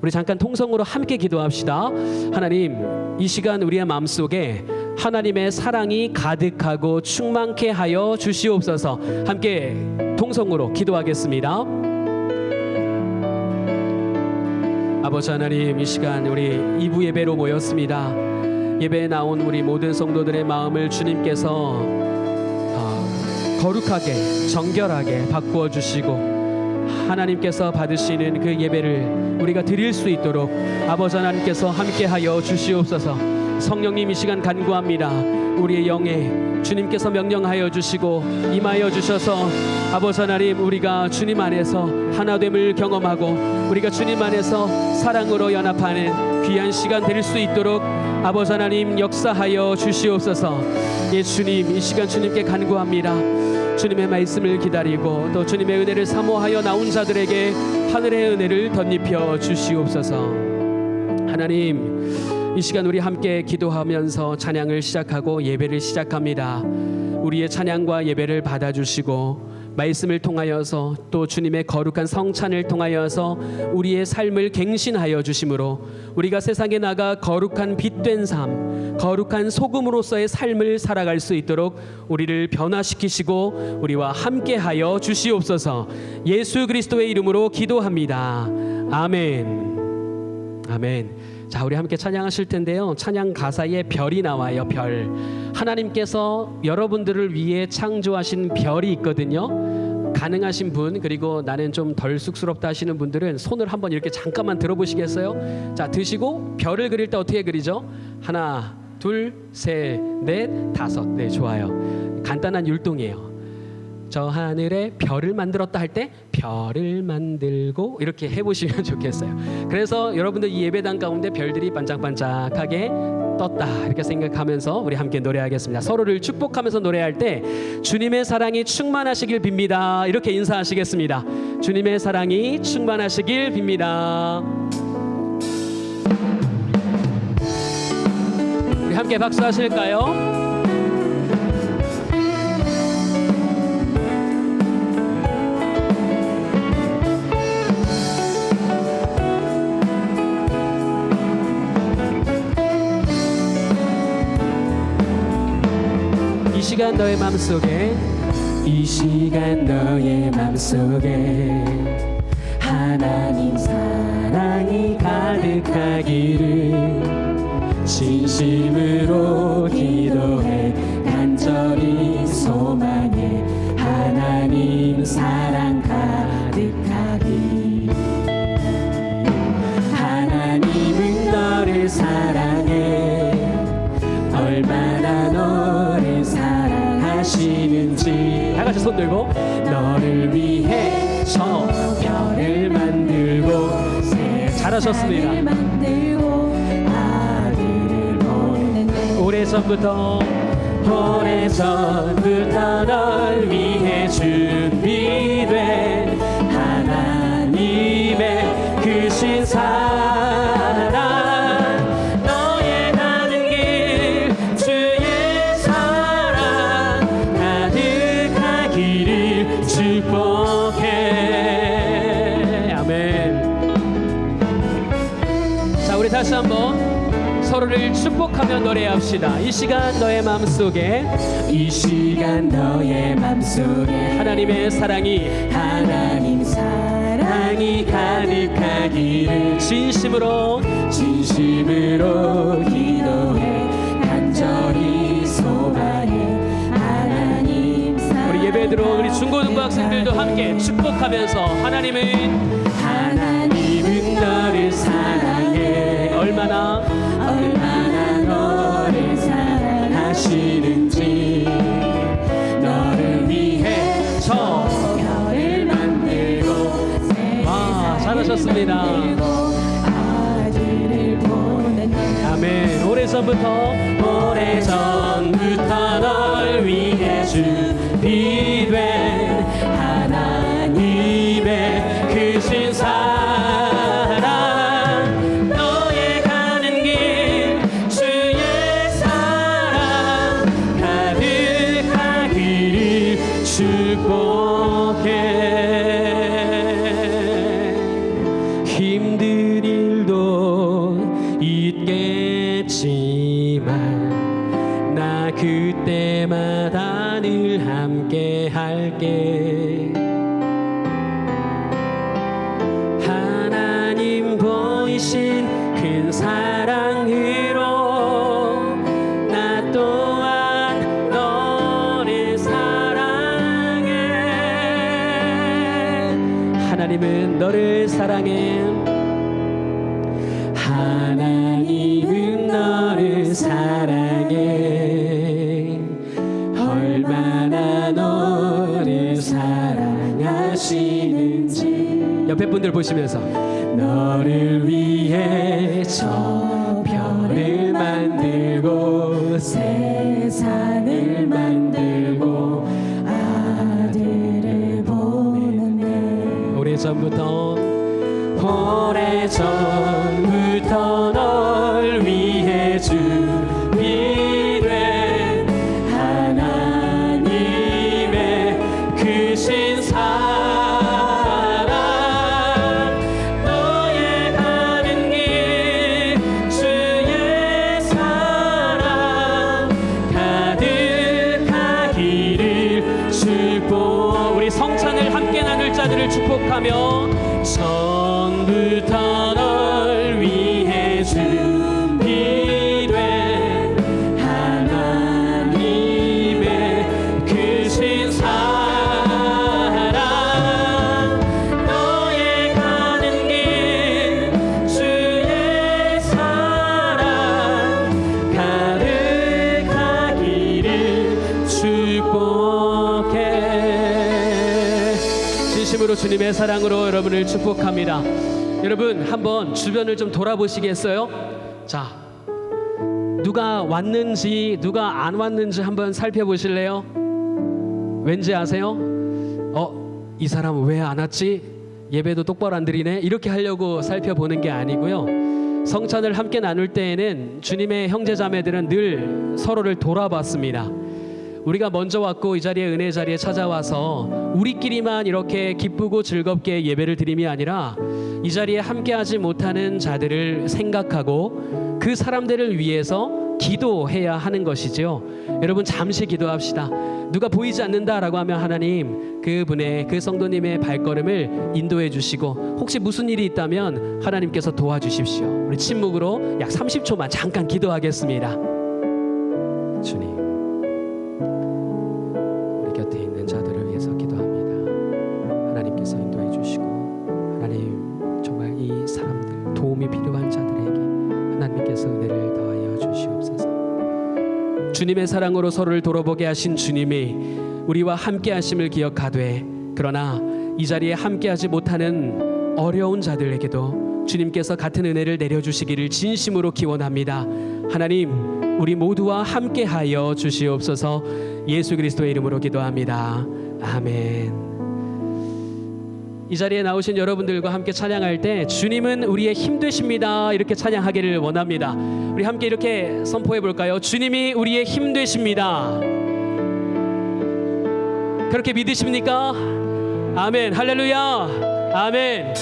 우리 잠깐 통성으로 함께 기도합시다. 하나님, 이 시간 우리의 마음속에 하나님의 사랑이 가득하고 충만케 하여 주시옵소서. 함께 통성으로 기도하겠습니다. 아버지 하나님, 이 시간 우리 이부 예배로 모였습니다. 예배에 나온 우리 모든 성도들의 마음을 주님께서 어, 거룩하게 정결하게 바꾸어 주시고 하나님께서 받으시는 그 예배를 우리가 드릴 수 있도록 아버지 하나님께서 함께하여 주시옵소서. 성령님 이 시간 간구합니다. 우리의 영에 주님께서 명령하여 주시고 임하여 주셔서 아버지 하나님 우리가 주님 안에서 하나됨을 경험하고 우리가 주님 안에서 사랑으로 연합하는 귀한 시간 될 수 있도록 아버지 하나님 역사하여 주시옵소서. 예 주님 이 시간 주님께 간구합니다. 주님의 말씀을 기다리고 또 주님의 은혜를 사모하여 나온 자들에게 하늘의 은혜를 덧입혀 주시옵소서. 하나님 이 시간 우리 함께 기도하면서 찬양을 시작하고 예배를 시작합니다. 우리의 찬양과 예배를 받아주시고 말씀을 통하여서 또 주님의 거룩한 성찬을 통하여서 우리의 삶을 갱신하여 주심으로 우리가 세상에 나가 거룩한 빛된 삶, 거룩한 소금으로서의 삶을 살아갈 수 있도록 우리를 변화시키시고 우리와 함께하여 주시옵소서. 예수 그리스도의 이름으로 기도합니다. 아멘. 아멘. 자, 우리 함께 찬양하실 텐데요. 찬양 가사에 별이 나와요. 별. 하나님께서 여러분들을 위해 창조하신 별이 있거든요. 가능하신 분 그리고 나는 좀 덜 쑥스럽다 하시는 분들은 손을 한번 이렇게 잠깐만 들어보시겠어요? 자, 드시고 별을 그릴 때 어떻게 그리죠? 하나, 둘, 셋, 넷, 다섯. 네, 좋아요. 간단한 율동이에요. 저 하늘에 별을 만들었다 할 때 별을 만들고 이렇게 해보시면 좋겠어요. 그래서 여러분들 이 예배당 가운데 별들이 반짝반짝하게 떴다 이렇게 생각하면서 우리 함께 노래하겠습니다. 서로를 축복하면서 노래할 때 주님의 사랑이 충만하시길 빕니다. 이렇게 인사하시겠습니다. 주님의 사랑이 충만하시길 빕니다. 함께 박수 하실까요? 시간 너의 마음속에. 이 시간 너의 마음속에. 하나님 사랑이 가득하기를 진심으로 기도해. 간절히 소망해. 하나님 사랑 손 들고. 너를 위해 저 별을 만들고 네, 잘하셨습니다. 오래전부터 오래전부터 널 위해 준 노래합시다. 이 시간 너의 마음속에. 이 시간 너의 마음속에. 하나님의 사랑이 하나님 사랑 사랑이 가득하기를 진심으로 진심으로 기도해. 간절히 소망해. 하나님 사랑 우리 예배 들어온 우리 중고등부 학생들도 함께 축복하면서 하나님은 하나님은 너를 사랑해. 얼마나 보냈네 아멘. 오래전부터 오래전부터 널 위해 준비 사랑해. 하나님은 너를 사랑해. 얼마나 너를 사랑하시는지. 옆에 분들 보시면서 너를 위해 저 별을 만들고 세상 오래전부터 널 위해 준비된 하나님의 크신 사 진심으로 주님의 사랑으로 여러분을 축복합니다 여러분 한번 주변을 좀 돌아보시겠어요? 자 누가 왔는지 누가 안 왔는지 한번 살펴보실래요? 왠지 아세요? 어, 이 사람은 왜안 왔지? 예배도 똑바로 안 드리네. 이렇게 하려고 살펴보는 게 아니고요. 성찬을 함께 나눌 때에는 주님의 형제 자매들은 늘 서로를 돌아봤습니다. 우리가 먼저 왔고 이 자리에 은혜 자리에 찾아와서 우리끼리만 이렇게 기쁘고 즐겁게 예배를 드림이 아니라 이 자리에 함께하지 못하는 자들을 생각하고 그 사람들을 위해서 기도해야 하는 것이지요. 여러분 잠시 기도합시다. 누가 보이지 않는다라고 하면 하나님 그분의 그 성도님의 발걸음을 인도해 주시고 혹시 무슨 일이 있다면 하나님께서 도와주십시오. 우리 침묵으로 약 30초만 잠깐 기도하겠습니다. 주님의 사랑으로 서로를 돌아보게 하신 주님이 우리와 함께 하심을 기억하되 그러나 이 자리에 함께 하지 못하는 어려운 자들에게도 주님께서 같은 은혜를 내려 주시기를 진심으로 기원합니다. 하나님 우리 모두와 함께 하여 주시옵소서. 예수 그리스도의 이름으로 기도합니다. 아멘. 이 자리에 나오신 여러분들과 함께 찬양할 때 주님은 우리의 힘 되십니다. 이렇게 찬양하기를 원합니다. 우리 함께 이렇게 선포해 볼까요? 주님이 우리의 힘 되십니다. 그렇게 믿으십니까? 아멘. 할렐루야. 아멘.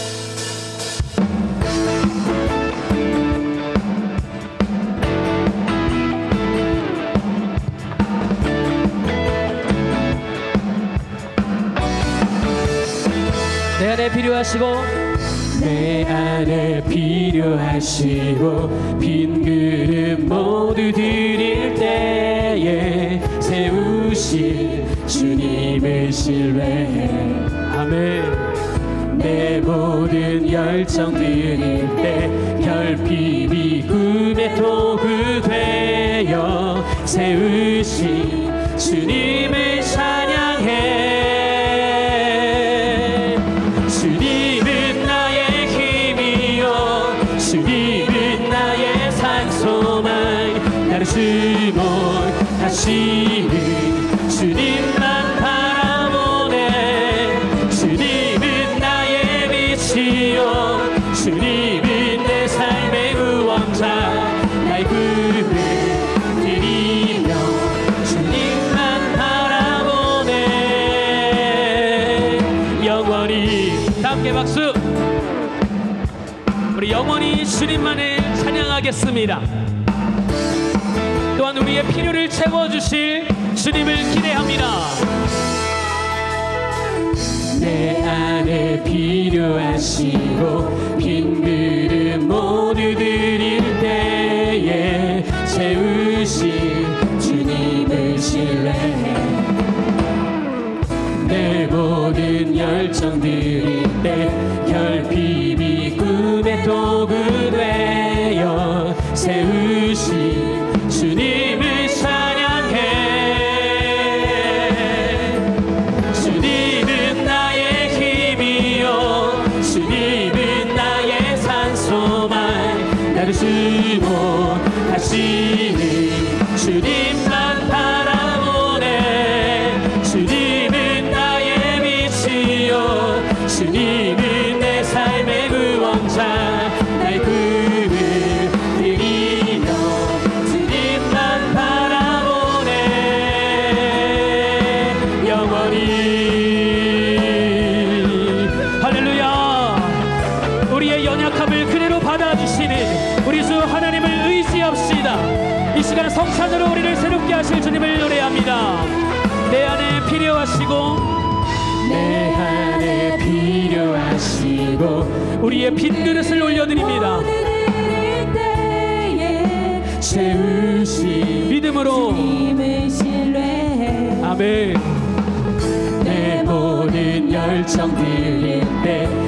안에 필요하시고 내 안에 필요하시고 빈 그릇 모두 드릴 때에 세우실 주님을 신뢰해 아멘. 내 모든 열정 드릴 때 결핍이 꿈의 도구 되어 세우신 주님을 나를 주목하시는 주님만 바라보네. 주님은 나의 빛이요. 주님은 내 삶의 구원자. 나의 꿈을 드리며 주님만 바라보네. 영원히 다 함께 박수. 우리 영원히 주님만을 찬양하겠습니다 채워주실 주님을 기대합니다. 내 안에 필요하시고 빈 그릇 모두 드릴 때에 채우실 주님을 신뢰해. 내 모든 열정 드릴 때 결핍 도구 되 우리의 빈 그릇을 올려드립니다. 채우시 믿음으로. 아멘. 내 모든 열정 드릴 때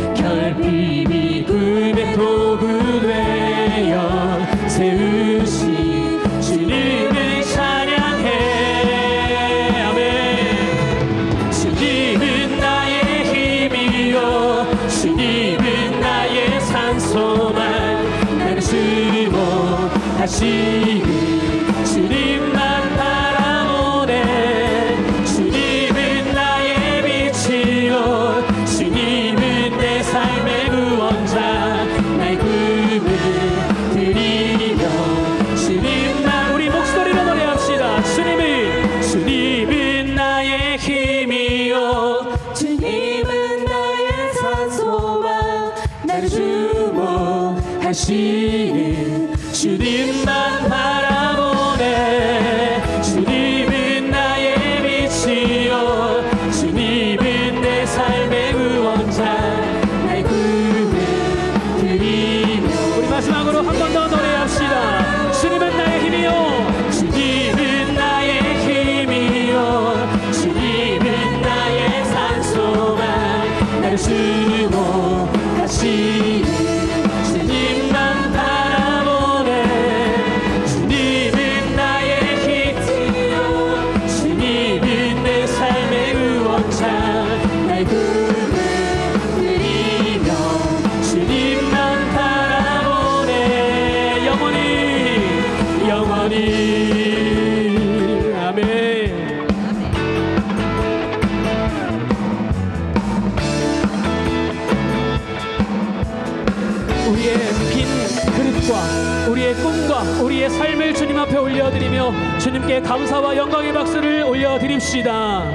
감사와 영광의 박수를 올려드립시다.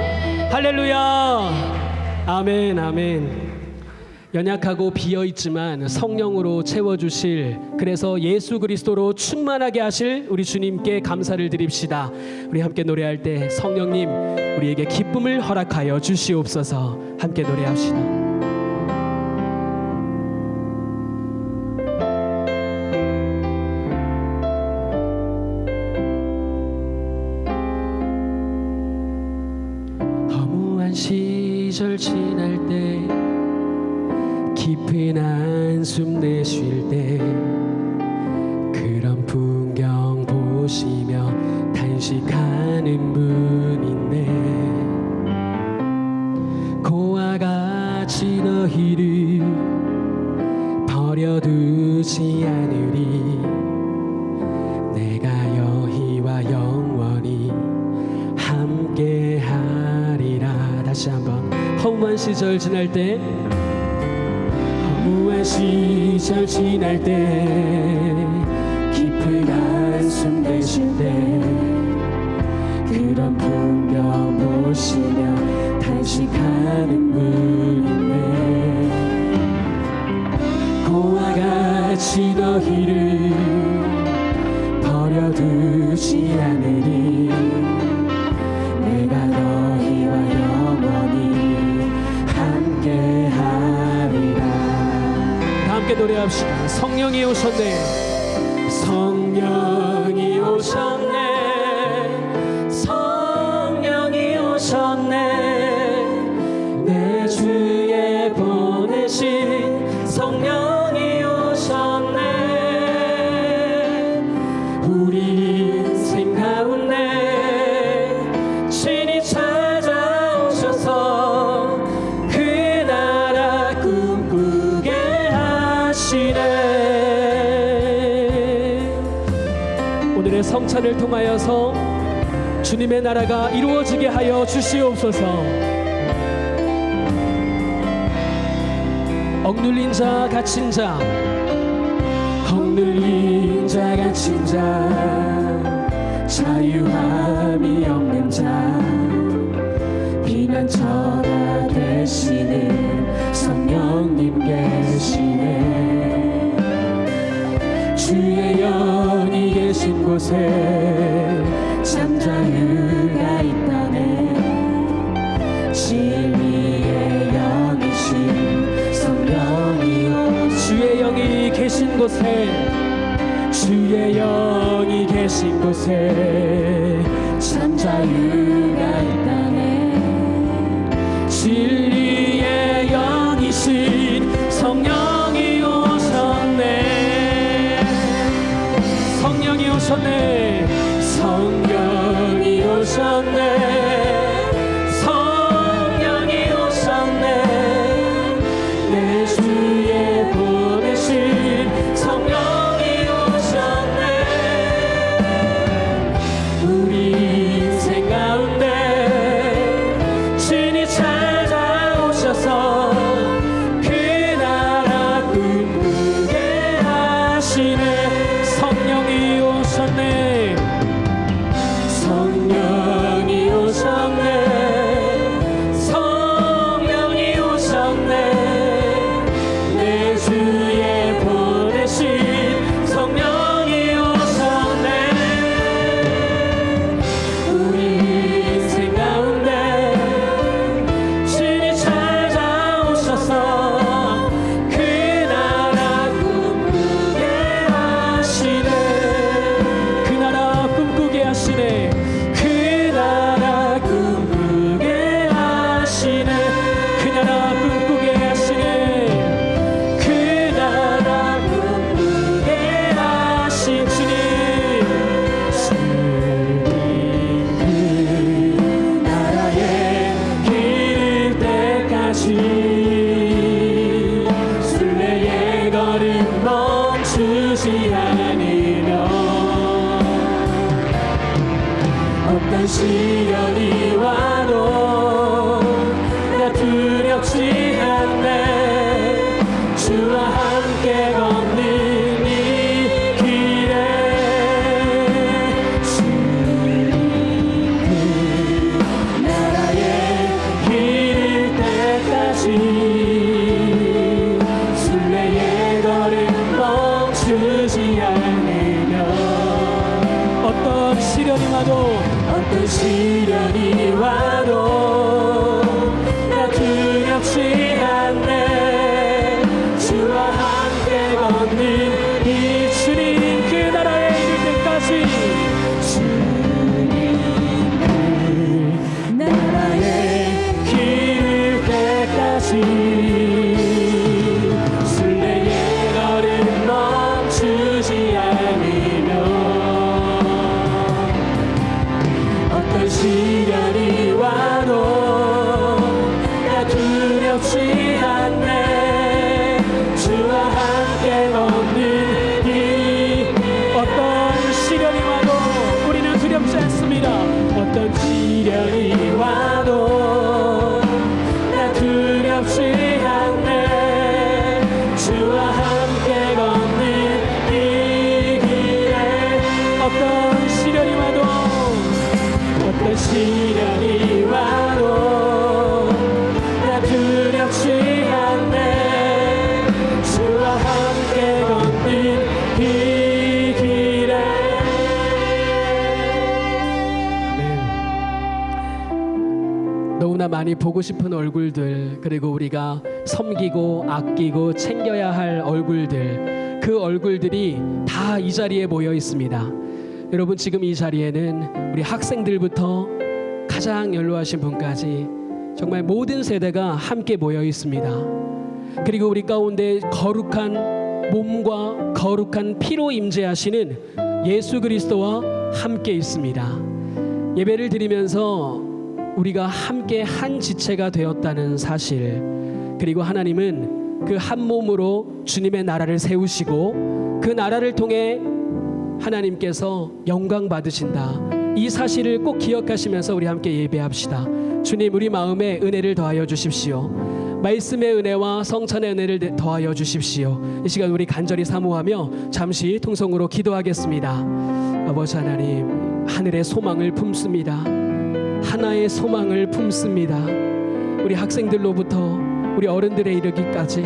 할렐루야. 아멘, 아멘. 연약하고 비어 있지만 성령으로 채워 주실 그래서 예수 그리스도로 충만하게 하실 우리 주님께 감사를 드립시다. 우리 함께 노래할 때 성령님 우리에게 기쁨을 허락하여 주시옵소서. 함께 노래합시다. 탄식하는 분 있네 고와 같이 너희를 버려두지 않으리. 내가 여희와 영원히 함께하리라. 다시 한번 허무한 시절 지날 때 허무한 시절 지날 때 깊은 한숨 내쉴 때 그런 풍경 보시며 탄식하는 분이네. 고와 같이 너희를 버려두지 않으리 내가 너희와 영원히 함께하리라. 다 함께 노래합시다. 성령이 오셨네. 성령이 오셨네 성찬을 통하여서 주님의 나라가 이루어지게 하여 주시옵소서. 억눌린 자 갇힌 자 억눌린 자 갇힌 자 자유함이 없는 자 비난처가 되시는 성령님 계시네 주의 영이 곳에 잠자유가 있다네. 진리의 영이신 성령이 오 주의 영이 계신 곳에 주의 영이 계신 곳에 잠자유 두 많이 보고 싶은 얼굴들 그리고 우리가 섬기고 아끼고 챙겨야 할 얼굴들 그 얼굴들이 다 이 자리에 모여 있습니다. 여러분 지금 이 자리에는 우리 학생들부터 가장 연로하신 분까지 정말 모든 세대가 함께 모여 있습니다. 그리고 우리 가운데 거룩한 몸과 거룩한 피로 임재하시는 예수 그리스도와 함께 있습니다. 예배를 드리면서 우리가 함께 한 지체가 되었다는 사실 그리고 하나님은 그 한 몸으로 주님의 나라를 세우시고 그 나라를 통해 하나님께서 영광 받으신다. 이 사실을 꼭 기억하시면서 우리 함께 예배합시다. 주님 우리 마음에 은혜를 더하여 주십시오. 말씀의 은혜와 성찬의 은혜를 더하여 주십시오. 이 시간 우리 간절히 사모하며 잠시 통성으로 기도하겠습니다. 아버지 하나님 하늘의 소망을 품습니다. 하나의 소망을 품습니다. 우리 학생들로부터 우리 어른들에 이르기까지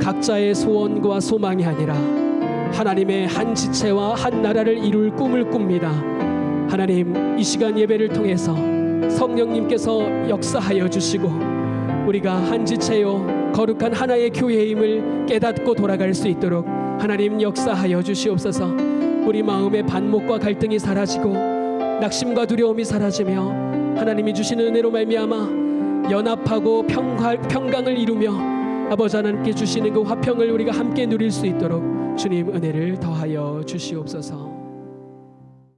각자의 소원과 소망이 아니라 하나님의 한 지체와 한 나라를 이룰 꿈을 꿉니다. 하나님 이 시간 예배를 통해서 성령님께서 역사하여 주시고 우리가 한 지체요 거룩한 하나의 교회임을 깨닫고 돌아갈 수 있도록 하나님 역사하여 주시옵소서. 우리 마음의 반목과 갈등이 사라지고 낙심과 두려움이 사라지며 하나님이 주시는 은혜로 말미암아 연합하고 평화, 평강을 이루며 아버지 하나님께 주시는 그 화평을 우리가 함께 누릴 수 있도록 주님 은혜를 더하여 주시옵소서.